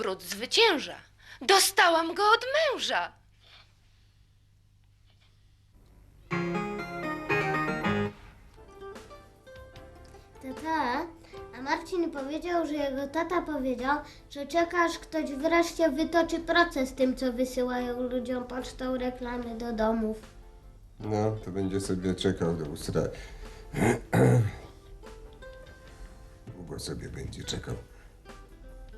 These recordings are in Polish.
Brud zwycięża. Dostałam go od męża. Tata, a Marcin powiedział, że jego tata powiedział, że czeka aż ktoś wreszcie wytoczy proces tym, co wysyłają ludziom pocztą reklamy do domów. No, to będzie sobie czekał do ustra. Długo sobie będzie czekał.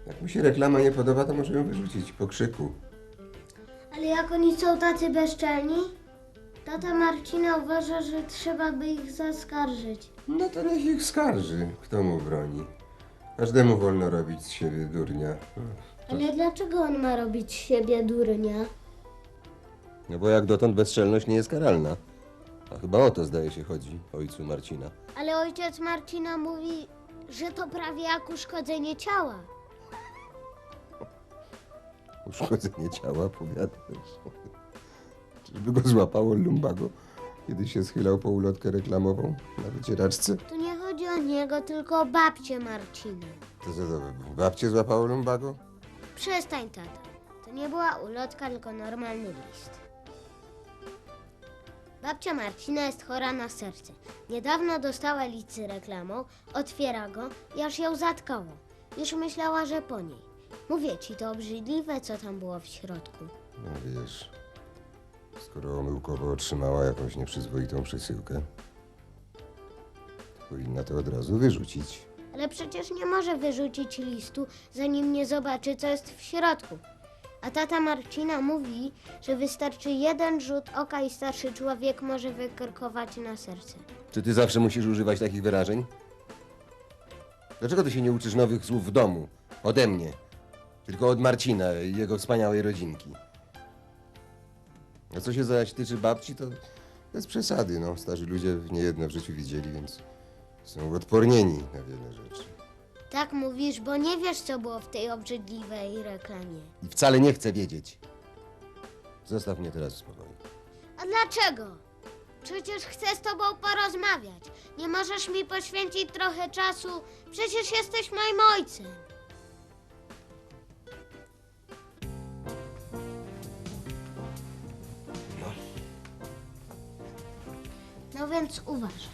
Jak mu się reklama nie podoba, to może ją wyrzucić po krzyku. Ale jak oni są tacy bezczelni? Tata Marcina uważa, że trzeba by ich zaskarżyć. No to niech ich skarży. Kto mu broni? Każdemu wolno robić z siebie durnia. Ale dlaczego on ma robić z siebie durnia? No bo jak dotąd bezczelność nie jest karalna. A chyba o to zdaje się chodzi ojcu Marcina. Ale ojciec Marcina mówi, że to prawie jak uszkodzenie ciała. Uszkodzenie ciała, powiadasz. Czyżby go złapało lumbago, kiedy się schylał po ulotkę reklamową na wycieraczce? Tu nie chodzi o niego, tylko o babcię Marcina. To co to, babcie złapało lumbago? Przestań, tata. To nie była ulotka, tylko normalny list. Babcia Marcina jest chora na serce. Niedawno dostała list z reklamą, otwiera go i aż ją zatkało. Już myślała, że po niej. Mówię ci, to obrzydliwe, co tam było w środku. No wiesz, skoro omyłkowo otrzymała jakąś nieprzyzwoitą przesyłkę, to powinna to od razu wyrzucić. Ale przecież nie może wyrzucić listu, zanim nie zobaczy, co jest w środku. A tata Marcina mówi, że wystarczy jeden rzut oka i starszy człowiek może wykorkować na serce. Czy ty zawsze musisz używać takich wyrażeń? Dlaczego ty się nie uczysz nowych słów w domu? Ode mnie. Tylko od Marcina i jego wspaniałej rodzinki. A co się zaś tyczy babci, to bez przesady, no. Starzy ludzie niejedno w życiu widzieli, więc są odpornieni na wiele rzeczy. Tak mówisz, bo nie wiesz, co było w tej obrzydliwej reklamie. I wcale nie chcę wiedzieć. Zostaw mnie teraz w spokoju. A dlaczego? Przecież chcę z tobą porozmawiać. Nie możesz mi poświęcić trochę czasu? Przecież jesteś moim ojcem. No więc uważaj.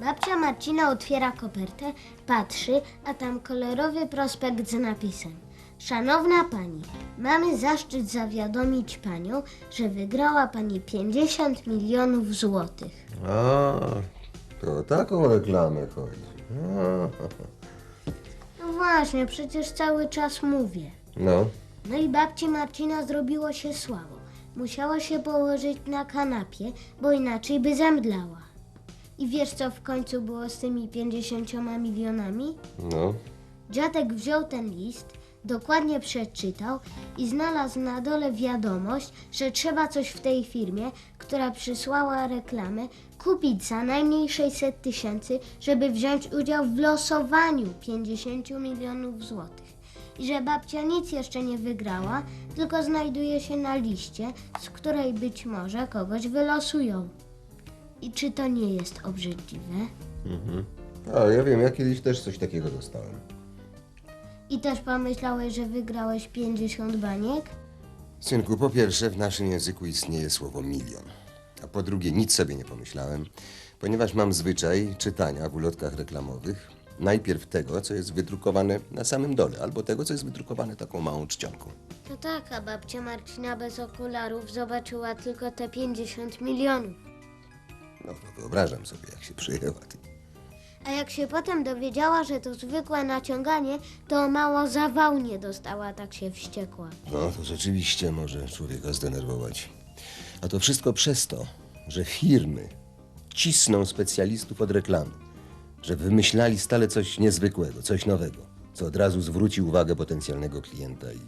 Babcia Marcina otwiera kopertę, patrzy, a tam kolorowy prospekt z napisem. Szanowna pani, mamy zaszczyt zawiadomić panią, że wygrała pani 50 milionów złotych. A, to o taką reklamę chodzi. A, No właśnie, przecież cały czas mówię. No, No i babci Marcina zrobiło się słabo. Musiała się położyć na kanapie, bo inaczej by zemdlała. I wiesz co w końcu było z tymi 50 milionami? no. Dziadek wziął ten list, dokładnie przeczytał i znalazł na dole wiadomość, że trzeba coś w tej firmie, która przysłała reklamę, kupić za najmniej 600 tysięcy, żeby wziąć udział w losowaniu 50 milionów złotych. I że babcia nic jeszcze nie wygrała, tylko znajduje się na liście, z której być może kogoś wylosują. I czy to nie jest obrzydliwe? A, ja wiem, ja kiedyś też coś takiego dostałem. I też pomyślałeś, że wygrałeś 50 baniek? Synku, po pierwsze, w naszym języku istnieje słowo milion. A po drugie, nic sobie nie pomyślałem, ponieważ mam zwyczaj czytania w ulotkach reklamowych najpierw tego, co jest wydrukowane na samym dole, albo tego, co jest wydrukowane taką małą czcionką. To tak, a babcia Marcina bez okularów zobaczyła tylko te 50 milionów. No, no wyobrażam sobie, jak się przyjęła. Ty. A jak się potem dowiedziała, że to zwykłe naciąganie, to mało zawału nie dostała, tak się wściekła. No, to rzeczywiście może człowieka zdenerwować. A to wszystko przez to, że firmy cisną specjalistów od reklamy, że wymyślali stale coś niezwykłego, coś nowego, co od razu zwróci uwagę potencjalnego klienta i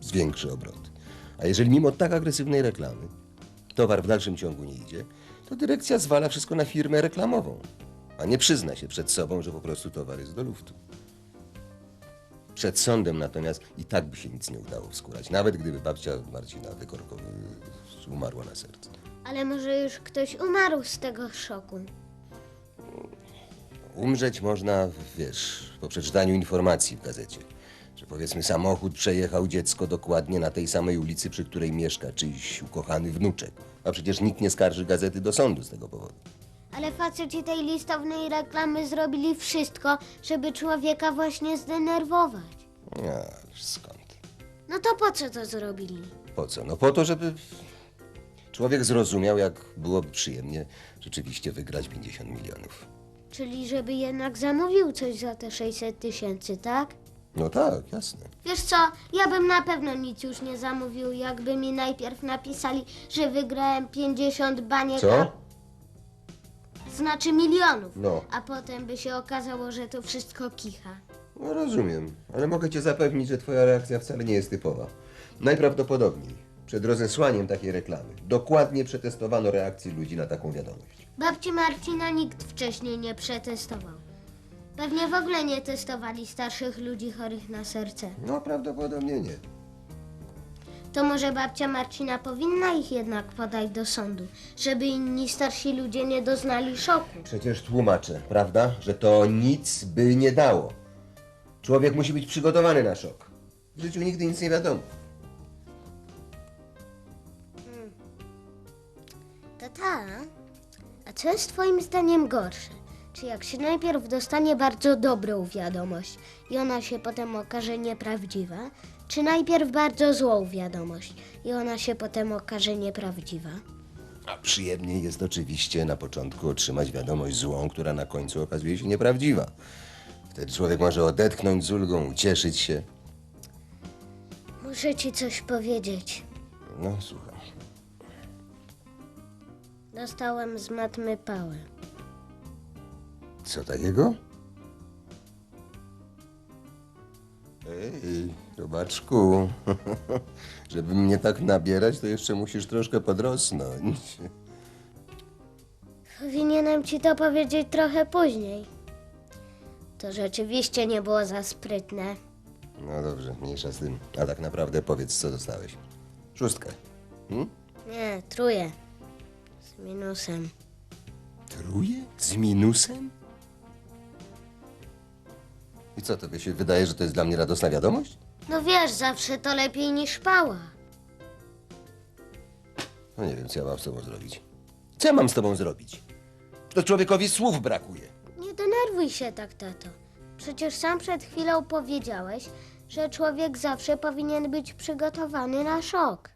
zwiększy obroty. A jeżeli mimo tak agresywnej reklamy towar w dalszym ciągu nie idzie, to dyrekcja zwala wszystko na firmę reklamową, a nie przyzna się przed sobą, że po prostu towar jest do luftu. Przed sądem natomiast i tak by się nic nie udało wskurać, nawet gdyby babcia Marcina wykorkowy umarła na serce. Ale może już ktoś umarł z tego szoku. Umrzeć można, wiesz, po przeczytaniu informacji w gazecie. Że powiedzmy samochód przejechał dziecko dokładnie na tej samej ulicy, przy której mieszka czyjś ukochany wnuczek. A przecież nikt nie skarży gazety do sądu z tego powodu. Ale faceci tej listownej reklamy zrobili wszystko, żeby człowieka właśnie zdenerwować. Ależ skąd? No to po co to zrobili? Po co? No po to, żeby człowiek zrozumiał, jak byłoby przyjemnie rzeczywiście wygrać 50 milionów. Czyli żeby jednak zamówił coś za te 600 tysięcy, tak? No tak, jasne. Wiesz co, ja bym na pewno nic już nie zamówił, jakby mi najpierw napisali, że wygrałem 50 baniek, Co? a... znaczy milionów. No. A potem by się okazało, że to wszystko kicha. No rozumiem, ale mogę cię zapewnić, że twoja reakcja wcale nie jest typowa. Najprawdopodobniej przed rozesłaniem takiej reklamy dokładnie przetestowano reakcję ludzi na taką wiadomość. Babci Marcina nikt wcześniej nie przetestował. Pewnie w ogóle nie testowali starszych ludzi chorych na serce. No prawdopodobnie nie. To może babcia Marcina powinna ich jednak podać do sądu, żeby inni starsi ludzie nie doznali szoku. Przecież tłumaczę, prawda, że to nic by nie dało. Człowiek musi być przygotowany na szok. W życiu nigdy nic nie wiadomo. Co jest twoim zdaniem gorsze? Czy jak się najpierw dostanie bardzo dobrą wiadomość i ona się potem okaże nieprawdziwa, czy najpierw bardzo złą wiadomość i ona się potem okaże nieprawdziwa? A przyjemniej jest oczywiście na początku otrzymać wiadomość złą, która na końcu okazuje się nieprawdziwa. Wtedy człowiek może odetchnąć z ulgą, ucieszyć się. Muszę ci coś powiedzieć. No, słucham. Dostałem z matmy pałę. Co takiego? Ej, robaczku, żeby mnie tak nabierać, to jeszcze musisz troszkę podrosnąć. Powinienem ci to powiedzieć trochę później. To rzeczywiście nie było za sprytne. No dobrze, mniejsza z tym. A tak naprawdę powiedz, co dostałeś. Szóstkę. Hmm? Nie, truje. Z minusem. Truje? Z minusem? I co, tobie się wydaje, że to jest dla mnie radosna wiadomość? No wiesz, zawsze to lepiej niż pała. No nie wiem, co ja mam z tobą zrobić. Co ja mam z tobą zrobić? To człowiekowi słów brakuje. Nie denerwuj się tak, tato. Przecież sam przed chwilą powiedziałeś, że człowiek zawsze powinien być przygotowany na szok.